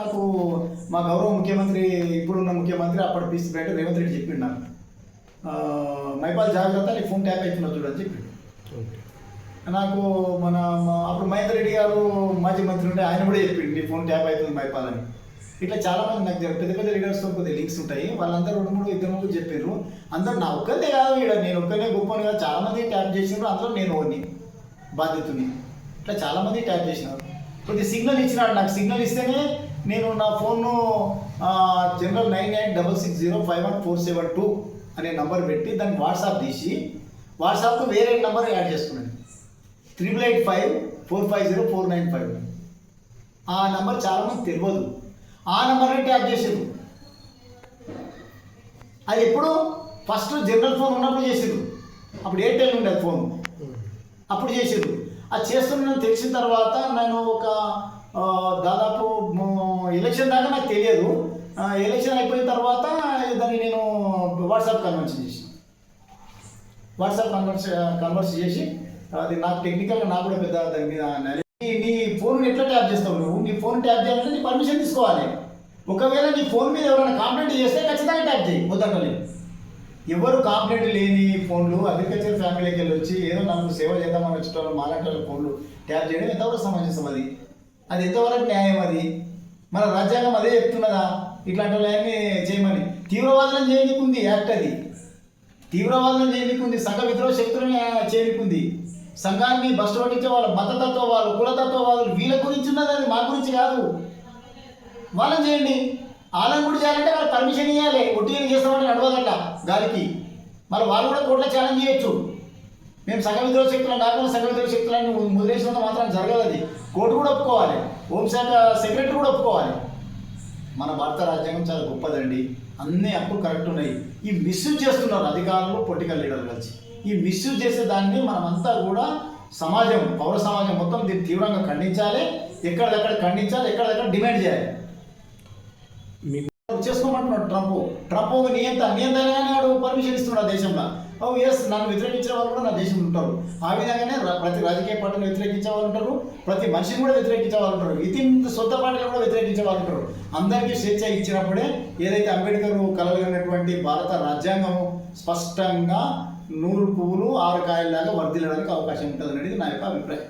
నాకు మా గౌరవ ముఖ్యమంత్రి ఇప్పుడున్న ముఖ్యమంత్రి అప్పటి పీసీ బ్రైట్ రేవంత్ రెడ్డి చెప్పిండు నాకు. మైపాల్ జాగ్రత్త నీ ఫోన్ ట్యాప్ అవుతున్నా చూడని చెప్పిండు. నాకు మన అప్పుడు మహేందర్ రెడ్డి గారు మాజీ మంత్రి ఉంటే ఆయన కూడా చెప్పిండు నీ ఫోన్ ట్యాప్ అవుతుంది మైపాల్ అని. ఇట్లా చాలా మంది నాకు పెద్ద పెద్ద లీడర్స్తో కొద్దిగా లింక్స్ ఉంటాయి. వాళ్ళందరూ రెండు మూడు ఇద్దరు ముగ్గురు చెప్పారు అందరూ నా ఒక్కరిదే కాదు ఇక్కడ నేను ఒక్కనే గొప్పని కాదు. చాలా మంది ట్యాప్ చేసినారు అందులో నేను ఓన్ని బాధ్యతని. ఇట్లా చాలా మంది ట్యాప్ చేసినారు. కొద్ది సిగ్నల్ ఇచ్చినాడు నాకు. సిగ్నల్ ఇస్తేనే నేను నా ఫోన్ను general nine eight double six zero five one four seven two అనే నంబర్ పెట్టి దాన్ని వాట్సాప్ తీసి వాట్సాప్కు వేరే నంబర్ యాడ్ చేసుకున్నాను. Triple eight five four five zero four nine five ఆ నెంబర్ చాలామంది తెలియదు. ఆ నెంబర్ని ట్యాప్ చేసారు అది ఎప్పుడు ఫస్ట్ జనరల్ ఫోన్ ఉన్నప్పుడు చేసారు అప్పుడు ఎయిర్టెల్ ఉండేది ఫోన్ అప్పుడు చేసారు అది చేస్తున్న తెలిసిన తర్వాత నేను ఒక దాదాపు ఎలక్షన్ దాకా నాకు తెలియదు. ఎలక్షన్ అయిపోయిన తర్వాత దాన్ని నేను వాట్సాప్ కన్వర్స్ చేసిన. వాట్సాప్ కన్వర్స్ కన్వర్స్ చేసి అది నాకు టెక్నికల్గా నాకు కూడా పెద్ద దాని మీద నీ- నీ ఫోన్ ఎట్లా ట్యాప్ చేస్తావు నువ్వు? నీ ఫోన్ ట్యాప్ చేయాలంటే నీ పర్మిషన్ తీసుకోవాలి. ఒకవేళ నీ ఫోన్ మీద ఎవరైనా కంప్లైంట్ చేస్తే ఖచ్చితంగా ట్యాప్ చేయి వద్దనలేదు. ఎవరు కంప్లైంట్ లేని ఫోన్లు అగ్రికల్చర్ ఫ్యామిలీకి వెళ్ళి వచ్చి ఏదో నాకు సేవ చేద్దామని వచ్చేటోళ్ళు మాలాంటి ఫోన్లు ట్యాప్ చేయడం ఎంతవరకు సమంజసం అది? అది ఎంతవరకు న్యాయం అది? మన రాజ్యాంగం అదే చెప్తున్నదా? ఇట్లాంటి వాళ్ళని చేయమని. తీవ్రవాదులను చేయనికుంది యాక్ట్ అది. తీవ్రవాదులను చేయనికుంది సంఘ విద్రోహ శక్తులను చేయనికుంది. సంఘాన్ని బస్సు పట్టించే వాళ్ళ మతతత్వ వాళ్ళు కులతత్వవాదులు వీళ్ళ గురించి ఉన్నది అది మా గురించి కాదు. వాళ్ళని చేయండి. వాళ్ళని కూడా చేయాలంటే వాళ్ళు పర్మిషన్ ఇవ్వాలి ఒట్టి చేస్తామని నడవదట గాలికి. మరి వాళ్ళు కూడా కోట్ల ఛాలెంజ్ చేయొచ్చు. మేము సగ విద్రోహ శక్తులను కాకుండా సగ విద్రోహ శక్తులను ముదిరేసినంత మాత్రం జరగదు అది. కోర్టు కూడా ఒప్పుకోవాలి. హోంశాఖ సెక్రటరీ కూడా ఒప్పుకోవాలి. మన భారత రాజ్యాంగం చాలా గొప్పదండి. అన్ని హక్కులు కరెక్ట్ ఉన్నాయి. ఈ మిస్యూజ్ చేస్తున్నారు అధికారులు పొలిటికల్ లీడర్లు కలిసి. ఈ మిస్యూజ్ చేసే దాన్ని మనమంతా కూడా సమాజం పౌర సమాజం మొత్తం దీన్ని తీవ్రంగా ఖండించాలి. ఎక్కడిదక్కడ ఖండించాలి ఎక్కడిదక్కడ డిమాండ్ చేయాలి. చేసుకోమంటున్నాడు ట్రంప్. ట్రంప్ నియంత వాడు పర్మిషన్ ఇస్తున్నాడు ఆ దేశంలో. Oh, ఎస్ నన్ను వ్యతిరేకించే వాళ్ళు కూడా నా దేశంలో ఉంటారు. ఆ విధంగానే ప్రతి రాజకీయ పార్టీని వ్యతిరేకించే వాళ్ళు ఉంటారు. ప్రతి మనిషిని కూడా వ్యతిరేకించే వాళ్ళు ఉంటారు. ఇతిన్ సొంత పార్టీలు కూడా వ్యతిరేకించే వాళ్ళు ఉంటారు. అందరికీ స్వేచ్ఛ ఇచ్చినప్పుడే ఏదైతే అంబేద్కర్ కలగలిగినటువంటి భారత రాజ్యాంగం స్పష్టంగా నూరు పువ్వులు ఆరు కాయల్లాగా వర్ధిల్లడానికి అవకాశం ఉంటుంది అనేది నా యొక్క అభిప్రాయం.